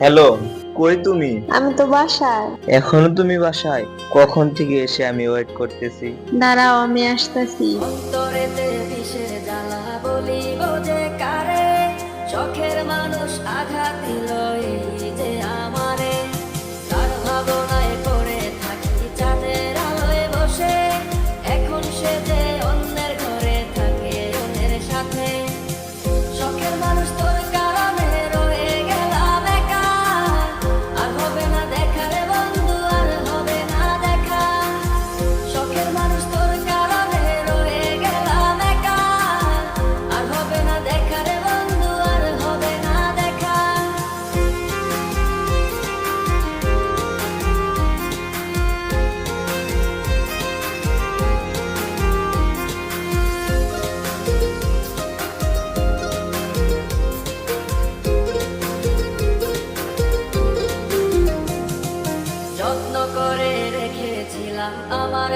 Hello কই তুমি? আমি তো বাসায়। এখনও তুমি বাসায়? কখন থেকে এসে আমি ওয়েট করতেছি? দাঁড়াও আমি আসতেছি। অন্তরেতে জ্বালা বলিব যে কারে? চোখের মানুষ আঘাত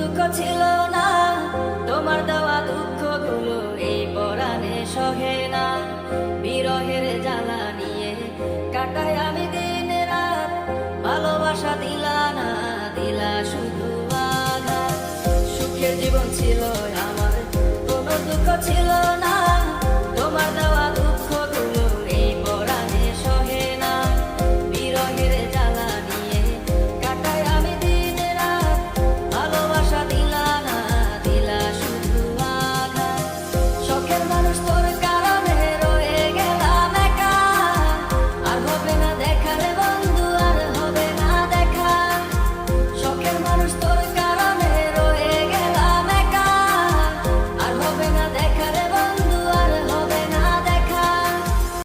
দুঃখ ছিল না। তোমার দেওয়া দুঃখগুলো এই পরাণে সহে না। বিরহের জ্বালা নিয়ে কাটাই আমি দিন রাত ভালোবাসা দিলাম